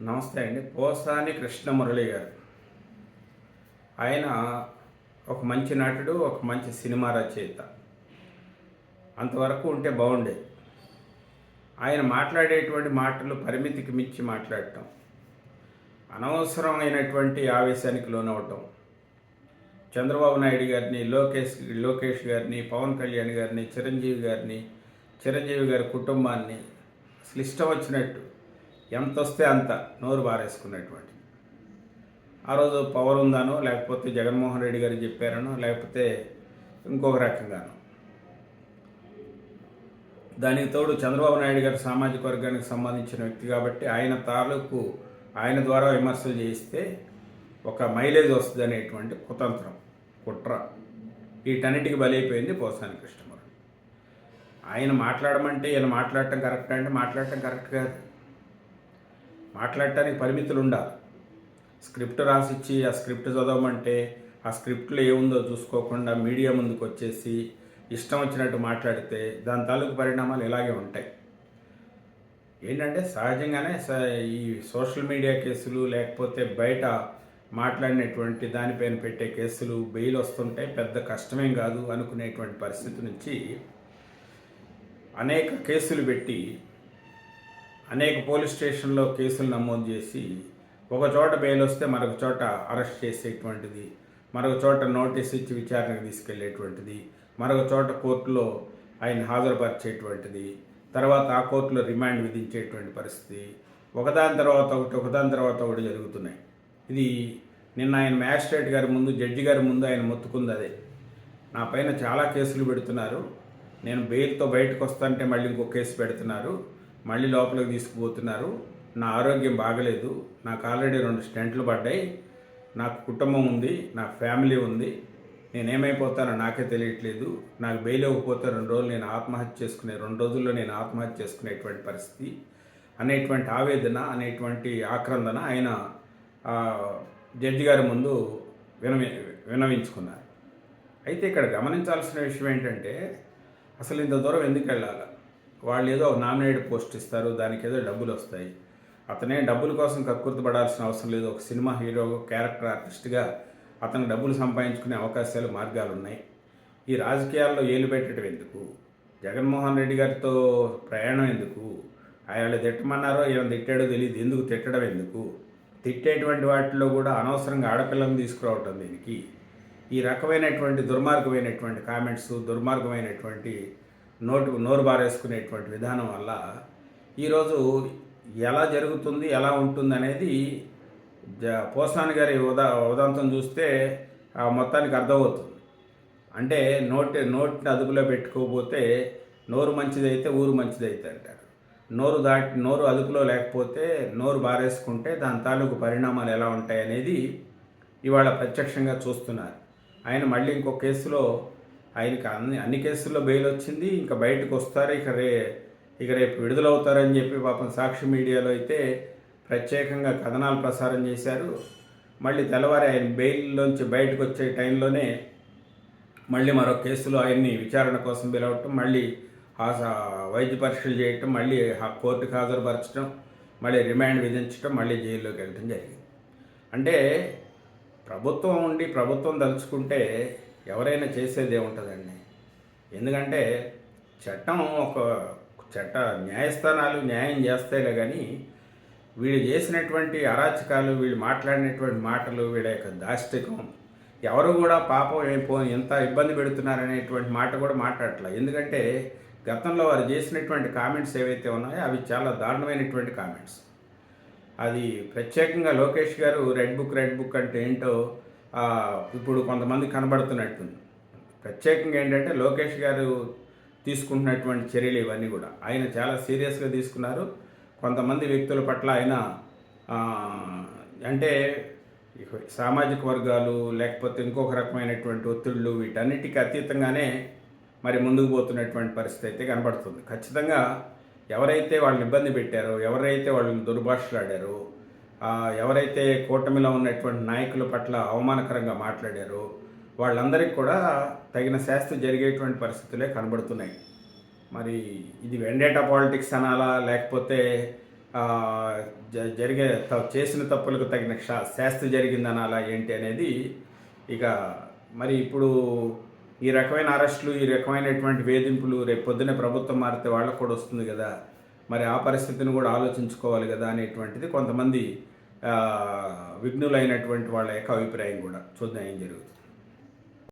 నమస్తే అండి. పోసాని కృష్ణమురళి గారు. ఆయన ఒక మంచి నటుడు ఒక మంచి సినిమా రచయిత. అంతవరకు ఉంటే బాగుండేది ఆయన మాట్లాడేటువంటి మాటలు పరిమితికి మించి మాట్లాడటం. అనవసరమైనటువంటి ఆవేశానికి లోనవటం. చంద్రబాబు నాయుడు గారిని లోకేష్ లోకేష్ గారిని పవన్ కళ్యాణ్ గారిని చిరంజీవి గారిని చిరంజీవి గారి కుటుంబాన్ని అసలు ఇష్టం వచ్చినట్టు ఎంత వస్తే అంత నోరు బారేసుకునేటువంటి. ఆ రోజు పవర్ ఉందానో లేకపోతే జగన్మోహన్ రెడ్డి గారు చెప్పారనో లేకపోతే ఇంకొక రకంగానో. దానికి తోడు చంద్రబాబు నాయుడు గారు సామాజిక వర్గానికి సంబంధించిన వ్యక్తి కాబట్టి ఆయన తాలూకు ఆయన ద్వారా విమర్శలు చేయిస్తే ఒక మైలేజ్ వస్తుంది అనేటువంటి కుతంత్రం కుట్ర. వీటన్నిటికి బలైపోయింది పోసాని కృష్ణమురళి. ఆయన మాట్లాడమంటే ఈయన మాట్లాడటం కరెక్ట్ అంటే మాట్లాడటం కరెక్ట్ కాదు. మాట్లాడటానికి పరిమితులు ఉండాలి. స్క్రిప్ట్ రాసిచ్చి ఆ స్క్రిప్ట్ చదవమంటే ఆ స్క్రిప్ట్లో ఏముందో చూసుకోకుండా మీడియా ముందుకు వచ్చేసి ఇష్టం వచ్చినట్టు మాట్లాడితే దాని తాలూకు పరిణామాలు ఇలాగే ఉంటాయి. ఏంటంటే సహజంగానే స- ఈ సోషల్ మీడియా కేసులు లేకపోతే బయట మాట్లాడినటువంటి దానిపైన పెట్టే కేసులు బెయిల్ వస్తుంటాయి పెద్ద కష్టమేం కాదు అనుకునేటువంటి పరిస్థితి నుంచి అనేక కేసులు పెట్టి అనేక పోలీస్ స్టేషన్లో కేసులు నమోదు చేసి ఒక చోట బెయిల్ వస్తే మరొక చోట అరెస్ట్ చేసేటువంటిది మరొక చోట నోటీస్ ఇచ్చి విచారణకు తీసుకెళ్ళేటువంటిది మరొక చోట కోర్టులో ఆయన హాజరుపరిచేటువంటిది తర్వాత ఆ కోర్టులో రిమాండ్ విధించేటువంటి పరిస్థితి ఒకదాని తర్వాత ఒకటి ఒకదాని తర్వాత ఒకటి జరుగుతున్నాయి. ఇది నిన్న ఆయన మ్యాజిస్ట్రేట్ గారి ముందు జడ్జి గారి ముందు ఆయన మొత్తుకుంది అదే. నా పైన చాలా కేసులు పెడుతున్నారు. నేను బెయిల్తో బయటకు వస్తాంటే మళ్ళీ ఇంకో కేసు పెడుతున్నారు. మళ్ళీ లోపలికి తీసుకుపోతున్నారు. నా ఆరోగ్యం బాగలేదు. నాకు ఆల్రెడీ రెండు స్టెంట్లు పడ్డాయి. నాకు కుటుంబం ఉంది. నాకు ఫ్యామిలీ ఉంది. నేనేమైపోతానో నాకే తెలియట్లేదు. నాకు బెయిల్ అవ్వకపోతే రెండు రోజులు నేను ఆత్మహత్య చేసుకునే రెండు రోజుల్లో నేను ఆత్మహత్య చేసుకునేటువంటి పరిస్థితి అనేటువంటి ఆవేదన అనేటువంటి ఆక్రందన ఆయన జడ్జి గారి ముందు వినవి వినవించుకున్నారు. అయితే ఇక్కడ గమనించాల్సిన విషయం ఏంటంటే అసలు ఇంత దూరం ఎందుకు వెళ్ళాలి? వాళ్ళు ఏదో ఒక నామినేటెడ్ పోస్ట్ ఇస్తారు దానికి ఏదో డబ్బులు వస్తాయి. అతనే డబ్బుల కోసం కక్కుర్తిపడాల్సిన అవసరం లేదు. ఒక సినిమా హీరో క్యారెక్టర్ ఆర్టిస్ట్గా అతను డబ్బులు సంపాదించుకునే అవకాశాలు మార్గాలు ఉన్నాయి ఈ రాజకీయాల్లో ఏలు పెట్టడం ఎందుకు? జగన్మోహన్ రెడ్డి గారితో ప్రయాణం ఎందుకు? ఆయన తిట్టమన్నారో ఈయన తిట్టాడో తెలియదు ఎందుకు తిట్టడం ఎందుకు? తిట్టేటువంటి వాటిలో కూడా అనవసరంగా ఆడపిల్లను తీసుకురావటం దీనికి? ఈ రకమైనటువంటి దుర్మార్గమైనటువంటి కామెంట్స్ దుర్మార్గమైనటువంటి నోటు నోరు బారేసుకునేటువంటి విధానం వల్ల ఈరోజు ఎలా జరుగుతుంది ఎలా ఉంటుంది అనేది జ పోసాని గారి ఉదా ఉదాంతం చూస్తే ఆ మొత్తానికి అర్థమవుతుంది. అంటే నోటి నోటిని అదుపులో పెట్టుకోకపోతే నోరు మంచిదైతే ఊరు మంచిదైతే అంటారు. నోరు దాటి నోరు అదుపులో లేకపోతే నోరు బారేసుకుంటే దాని తాలూకు పరిణామాలు ఎలా ఉంటాయి అనేది ఇవాళ ప్రత్యక్షంగా చూస్తున్నారు. ఆయన మళ్ళీ ఇంకో కేసులో ఆయనకి అన్ని అన్ని కేసుల్లో బెయిల్ వచ్చింది ఇంకా బయటకు వస్తారు. ఇక రే ఇక రేపు విడుదలవుతారని చెప్పి పాపం సాక్షి మీడియాలో అయితే ప్రత్యేకంగా కథనాలు ప్రసారం చేశారు. మళ్ళీ తెల్లవారి ఆయన బెయిల్లోంచి బయటకు వచ్చే టైంలోనే మళ్ళీ మరో కేసులో ఆయన్ని విచారణ కోసం పిలవటం మళ్ళీ ఆ వైద్య పరీక్షలు చేయటం మళ్ళీ ఆ కోర్టుకు హాజరుపరచడం మళ్ళీ రిమాండ్ విధించడం మళ్ళీ జైల్లోకి వెళ్ళటం జరిగింది. అంటే ప్రభుత్వం ఉండి ప్రభుత్వం తలుచుకుంటే ఎవరైనా చేసేది ఏముంటుందండి ఎందుకంటే చట్టం ఒక చట్ట న్యాయస్థానాలు న్యాయం చేస్తాయిలే కానీ వీళ్ళు చేసినటువంటి అరాచకాలు వీళ్ళు మాట్లాడినటువంటి మాటలు వీళ్ళ యొక్క దాష్టికం ఎవరు కూడా పాపం ఏం పో ఎంత ఇబ్బంది పెడుతున్నారనేటువంటి మాట కూడా మాట్లాడట్లే. ఎందుకంటే గతంలో వారు చేసినటువంటి కామెంట్స్ ఏవైతే ఉన్నాయో అవి చాలా దారుణమైనటువంటి కామెంట్స్. అది ప్రత్యేకంగా లోకేష్ గారు రెడ్ బుక్ రెడ్ బుక్ అంటే ఏంటో ఇప్పుడు కొంతమంది కనబడుతున్నట్టుంది. ప్రత్యేకంగా ఏంటంటే లోకేష్ గారు తీసుకుంటున్నటువంటి చర్యలు ఇవన్నీ కూడా. ఆయన చాలా సీరియస్గా తీసుకున్నారు. కొంతమంది వ్యక్తుల పట్ల ఆయన అంటే సామాజిక వర్గాలు లేకపోతే ఇంకొక రకమైనటువంటి ఒత్తిళ్ళు వీటన్నిటికీ అతీతంగానే మరి ముందుకు పోతున్నటువంటి పరిస్థితి అయితే కనబడుతుంది. ఖచ్చితంగా ఎవరైతే వాళ్ళని ఇబ్బంది పెట్టారో ఎవరైతే వాళ్ళని దుర్భాషలాడారో ఎవరైతే కూటమిలో ఉన్నటువంటి నాయకుల పట్ల అవమానకరంగా మాట్లాడారో వాళ్ళందరికీ కూడా తగిన శాస్త్ర జరిగేటువంటి పరిస్థితులే కనబడుతున్నాయి. మరి ఇది వెండేటా పాలిటిక్స్ అనాలా? లేకపోతే జ- జరిగే త- చేసిన తప్పులకు తగిన క్షా శాస్తి జరిగిందనాలా? ఏంటి అనేది ఇక మరి ఇప్పుడు ఈ రకమైన అరెస్టులు ఈ రకమైనటువంటి వేధింపులు రేపు పొద్దునే ప్రభుత్వం మారితే వాళ్ళకు కూడా వస్తుంది కదా. మరి ఆ పరిస్థితిని కూడా ఆలోచించుకోవాలి కదా అనేటువంటిది కొంతమంది విఘ్నులైనటువంటి వాళ్ళ యొక్క అభిప్రాయం కూడా చూద్దాం ఏం జరుగుతుంది.